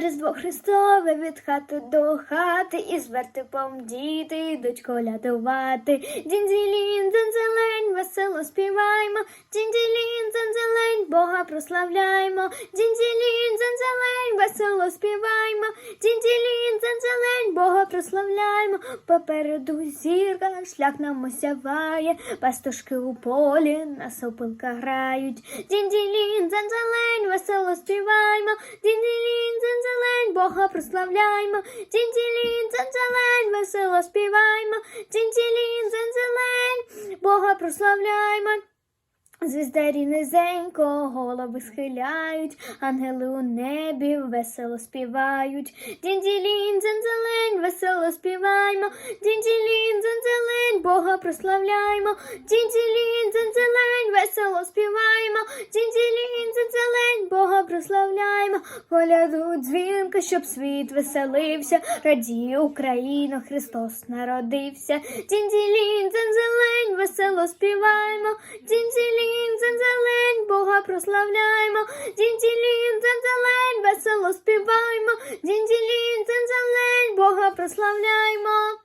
Різдво Христове від хати до хати, і з вертипом діти йдуть колядувати. Дінзілін, дзензелень, весело співаймо, дінзілін, дзензелень, Бога прославляймо, дінзілін, дзензелень, весело співаймо, дінзілін, дзензелень, Бога прославляймо, попереду зірка, шлях нам осяває, пастушки у полі на сопилках грають. Дінзілін, дзензелень, весело співаймо, дінзілін, дзензелень, Бога прославляймо, дінзілін, дзензелень, весело співаймо, дінзілін, дзензелень, Бога прославляймо. Звіздарі низенько голови схиляють, ангели у небі весело співають. Дінділін, дзензелень, весело співаймо, дінділін, дзензелень, Бога прославляймо, дінділін, дзензелень, весело співаємо, дінділін, дзензелень, Бога прославляймо, коляду дзвінка, щоб світ веселився, радіє Україна, Христос народився. Дінділін, дзензелень, весело співаємо, дінділін, дзензелень, Бога прославляємо, дінділін, дзензелень, весело співаємо, дінділін, дзензелень, Бога прославляємо.